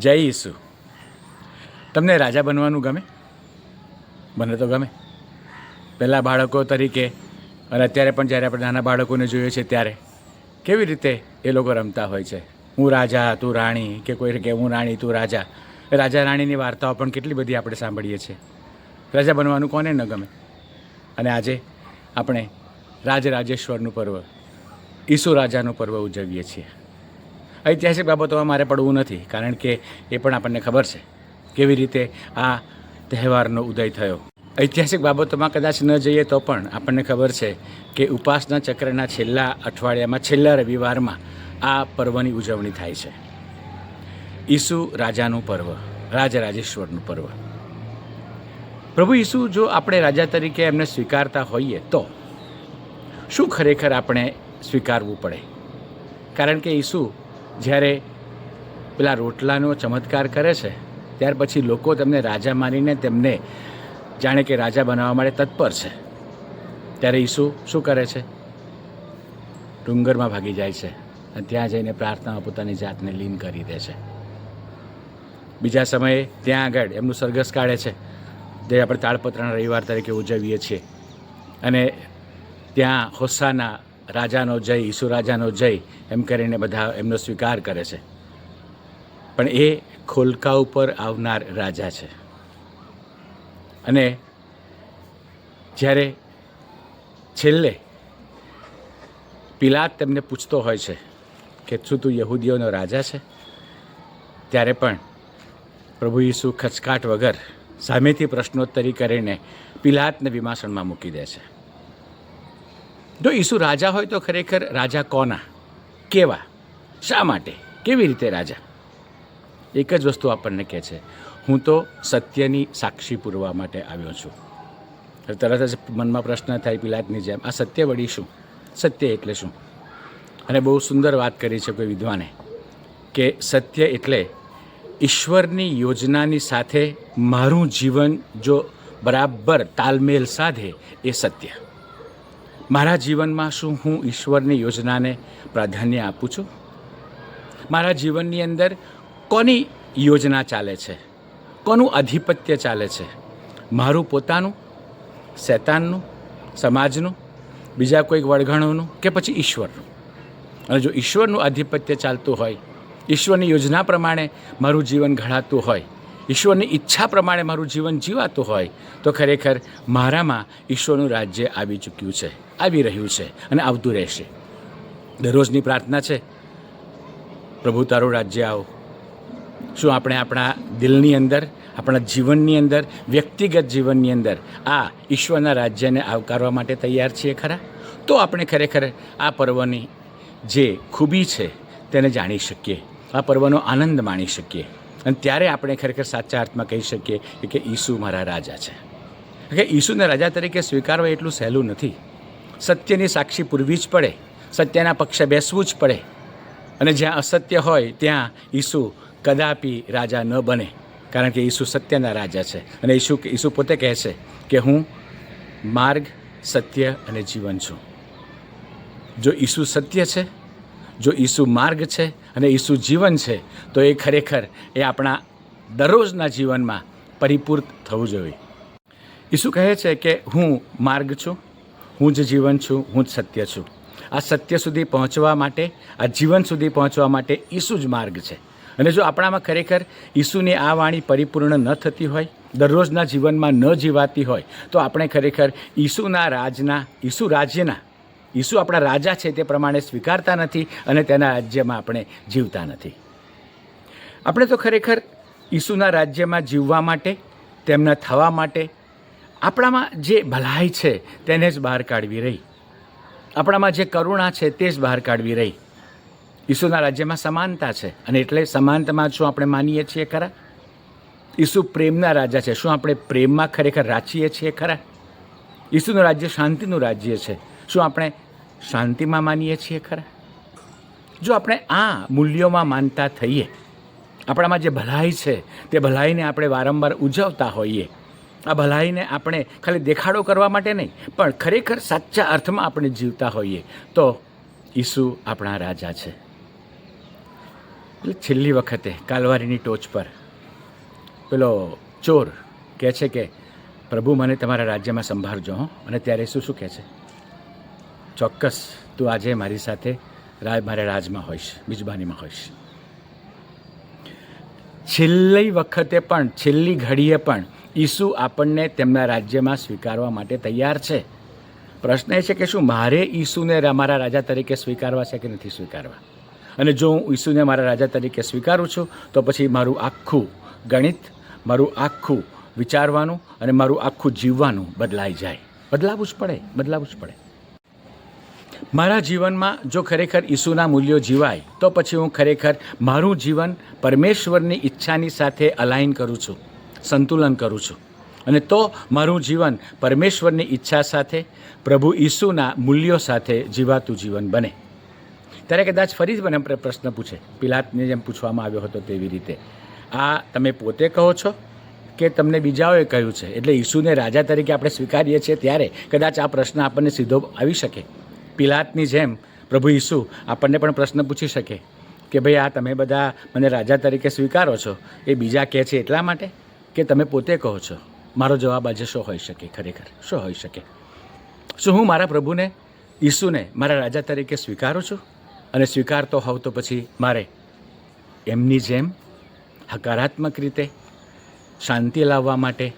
જય ઈસુ. તમને રાજા બનવાનું ગમે? મને તો ગમે. પહેલાં બાળકો તરીકે અને અત્યારે પણ જ્યારે આપણે નાના બાળકોને જોઈએ છે ત્યારે કેવી રીતે એ લોકો રમતા હોય છે? હું રાજા, તું રાણી કે કોઈ કે હું રાણી, તું રાજા? રાજા રાણીની વાર્તાઓ પણ કેટલી બધી આપણે સાંભળીએ છીએ. રાજા બનવાનું કોને ન ગમે? અને આજે આપણે રાજરાજેશ્વરનું પર્વ, ઈસુ રાજાનું પર્વ ઉજવીએ છીએ. ઐતિહાસિક બાબતોમાં મારે પડવું નથી, કારણ કે એ પણ આપણને ખબર છે કેવી રીતે આ તહેવારનો ઉદય થયો. ઐતિહાસિક બાબતોમાં કદાચ ન જઈએ તો પણ આપણને ખબર છે કે ઉપાસના ચક્રના છેલ્લા અઠવાડિયામાં, છેલ્લા રવિવારમાં આ પર્વની ઉજવણી થાય છે. ઈસુ રાજાનું પર્વ, રાજરાજેશ્વરનું પર્વ. પ્રભુ ઈસુ જો આપણે રાજા તરીકે એમને સ્વીકારતા હોઈએ તો શું ખરેખર આપણે સ્વીકારવું પડે? કારણ કે ઈસુ જ્યારે પેલા રોટલાનો ચમત્કાર કરે છે, ત્યાર પછી લોકો તેમને રાજા માનીને તેમને જાણે કે રાજા બનાવવા માટે તત્પર છે. ત્યારે ઈસુ શું કરે છે? ડુંગરમાં ભાગી જાય છે અને ત્યાં જઈને પ્રાર્થનામાં પોતાની જાતને લીન કરી દે છે. બીજા સમયે ત્યાં આગળ એમનું સરઘસ કાઢે છે. જે આપણે તાળપત્રના રવિવાર તરીકે ઉજવીએ છીએ. અને ત્યાં હોસ્સાના રાજાનો જય, ઈસુ રાજાનો જય, એમ કરીને બધા એમનો સ્વીકાર કરે છે. પણ એ ખોલકા ઉપર આવનાર રાજા છે. અને જ્યારે છેલ્લે પિલાત તેમને પૂછતો હોય છે કે શું તું યહૂદીઓનો રાજા છે? ત્યારે પણ પ્રભુ ઈસુ ખચકાટ વગર સામેથી પ્રશ્નોત્તરી કરીને પિલાતને વિમાસણમાં મૂકી દે છે. જો ઈસુ રાજા હોય તો ખરેખર રાજા કોના? કેવા? શા માટે? કેવી રીતે રાજા? એક જ વસ્તુ આપણને કહે છે, હું તો સત્યની સાક્ષી પૂરવા માટે આવ્યો છું. તરત જ મનમાં પ્રશ્ન થાય પિલાતની જેમ, આ સત્ય વળી શું? સત્ય એટલે શું? અને બહુ સુંદર વાત કરી છે કોઈ વિદ્વાને, કે સત્ય એટલે ઈશ્વરની યોજનાની સાથે મારું જીવન જો બરાબર તાલમેલ સાધે એ સત્ય. મારા જીવનમાં શું હું ઈશ્વરની યોજનાને પ્રાધાન્ય આપું છું? મારા જીવનની અંદર કોની યોજના ચાલે છે? કોનું આધિપત્ય ચાલે છે? મારું પોતાનું? શૈતાનનું? સમાજનું? બીજા કોઈક વળઘણોનું કે પછી ઈશ્વરનું? અને જો ઈશ્વરનું આધિપત્ય ચાલતું હોય, ઈશ્વરની યોજના પ્રમાણે મારું જીવન ઘડાતું હોય ઈશ્વરની ઈચ્છા પ્રમાણે મારું જીવન જીવાતું હોય, તો ખરેખર મારામાં ઈશ્વરનું રાજ્ય આવી ચૂક્યું છે, આવી રહ્યું છે અને આવતું રહેશે. દરરોજની પ્રાર્થના છે, પ્રભુ, તારું રાજ્ય આવો. શું આપણે આપણા દિલની અંદર, આપણા જીવનની અંદર, વ્યક્તિગત જીવનની અંદર આ ઈશ્વરના રાજ્યને આવકારવા માટે તૈયાર છીએ ખરા? તો આપણે ખરેખર આ પર્વની જે ખૂબી છે, તેને જાણી શકીએ. આ પર્વનો આનંદ માણી શકીએ. અને ત્યારે આપણે ખરેખર સાચા અર્થમાં કહી શકીએ કે ઈસુ મારા રાજા છે. કે ઈસુને રાજા તરીકે સ્વીકારવા એટલું સહેલું નથી. સત્યની સાક્ષી પૂરવી જ પડે, સત્યના પક્ષે બેસવું જ પડે. અને જ્યાં અસત્ય હોય, ત્યાં ઈસુ કદાપી રાજા ન બને. કારણ કે ઈસુ સત્યના રાજા છે. અને ઈસુ ઈસુ પોતે કહે છે કે હું માર્ગ, સત્ય અને જીવન છું. જો ઈસુ સત્ય છે, જો ઈસુ માર્ગ છે અને ઈસુ જીવન છે, તો એ ખરેખર એ આપણા દરરોજના જીવનમાં પરિપૂર્ણ થવું જોઈએ. ઈસુ કહે છે કે હું માર્ગ છું, હું જ જીવન છું, હું જ સત્ય છું. આ સત્ય સુધી પહોંચવા માટે, આ જીવન સુધી પહોંચવા માટે ઈસુ જ માર્ગ છે. અને જો આપણામાં ખરેખર ઈસુની આ વાણી પરિપૂર્ણ ન થતી હોય, દરરોજના જીવનમાં ન જીવાતી હોય, તો આપણે ખરેખર ઈસુના રાજના, ઈસુ રાજ્યના ઈસુ આપણા રાજા છે તે પ્રમાણે સ્વીકારતા નથી અને તેના રાજ્યમાં આપણે જીવતા નથી. આપણે તો ખરેખર ઈસુના રાજ્યમાં જીવવા માટે, તેમના થવા માટે, આપણામાં જે ભલાઈ છે તેને જ બહાર કાઢવી રહી. આપણામાં જે કરુણા છે તે જ બહાર કાઢવી રહી. ઈસુના રાજ્યમાં સમાનતા છે અને એટલે સમાનતામાં શું આપણે માનીએ છીએ ખરા? ઈસુ પ્રેમના રાજા છે. શું આપણે પ્રેમમાં ખરેખર રાચીએ છીએ ખરા? ઈસુનું રાજ્ય શાંતિનું રાજ્ય છે. શું આપણે શાંતિમાં માનીએ છીએ ખરા? જો આપણે આ મૂલ્યોમાં માનતા થઈએ, આપણામાં જે ભલાઈ છે, તે ભલાઈને આપણે વારંવાર ઉજવતા હોઈએ, આ ભલાઈને આપણે ખાલી દેખાડો કરવા માટે નહીં, પણ ખરેખર સાચા અર્થમાં આપણે જીવતા હોઈએ, તો ઈસુ આપણા રાજા છે. એટલે છેલ્લી વખતે કાલવારીની ટોચ પર પેલો ચોર કહે છે કે, પ્રભુ, મને તમારા રાજ્યમાં સંભાળજો, હો. અને ત્યારે શું શું કહે છે? ચોક્કસ તું આજે મારી સાથે રા મારા રાજમાં હોઈશ મિજબાનીમાં હોઈશ. છેલ્લી વખતે પણ, છેલ્લી ઘડીએ પણ ઈસુ આપણને તેમના રાજ્યમાં સ્વીકારવા માટે તૈયાર છે. પ્રશ્ન એ છે કે શું મારે ઈસુને મારા રાજા તરીકે સ્વીકારવા છે કે નથી સ્વીકારવા? અને જો હું ઈસુને મારા રાજા તરીકે સ્વીકારું છું, તો પછી મારું આખું ગણિત, મારું આખું વિચારવાનું અને મારું આખું જીવવાનું બદલાઈ જાય. બદલાવું જ પડે બદલાવું જ પડે. મારા જીવનમાં જો ખરેખર ઈસુના મૂલ્યો જીવાય, તો પછી હું ખરેખર મારું જીવન પરમેશ્વરની ઈચ્છાની સાથે અલાઇન કરું છું, સંતુલન કરું છું. અને તો મારું જીવન પરમેશ્વરની ઈચ્છા સાથે, પ્રભુ ઈસુના મૂલ્યો સાથે જીવાતું જીવન બને. ત્યારે કદાચ ફરી જ મને પ્રશ્ન પૂછે, પિલાતને જેમ પૂછવામાં આવ્યો હતો તેવી રીતે, આ તમે પોતે કહો છો કે તમને બીજાઓએ કહ્યું છે? એટલે ઈસુને રાજા તરીકે આપણે સ્વીકારીએ છીએ ત્યારે કદાચ આ પ્રશ્ન આપણને સીધો આવી શકે. પિલાતની જેમ પ્રભુ ઈસુ આપણને પણ પ્રશ્ન પૂછી શકે કે ભાઈ આ તમે બધા મને રાજા તરીકે સ્વીકારો છો? એ બીજા કહે છે એટલા માટે કે તમે પોતે કહો છો. મારો જવાબ આજે શું હોઈ શકે ખરેખર શું હોઈ શકે. શું હું મારા પ્રભુને, ઈસુને મારા રાજા તરીકે સ્વીકારું છું? અને સ્વીકારતો હોવ તો પછી મારે એમની જેમ હકારાત્મક રીતે શાંતિ લાવવા માટે,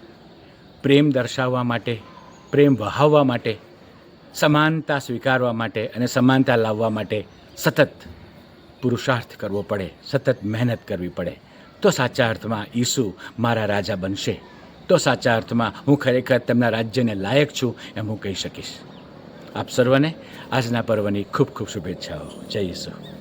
પ્રેમ દર્શાવવા માટે, પ્રેમ વહાવવા માટે સમાનતા સ્વીકારવા માટે અને સમાનતા લાવવા માટે સતત પુરુષાર્થ કરવો પડે, સતત મહેનત કરવી પડે. તો સાચા અર્થમાં ઈસુ મારા રાજા બનશે. તો સાચા અર્થમાં હું ખરેખર તેમના રાજ્યને લાયક છું એમ હું કહી શકીશ. આપ સર્વને આજના પર્વની ખૂબ ખૂબ શુભેચ્છાઓ. જય ઈસુ.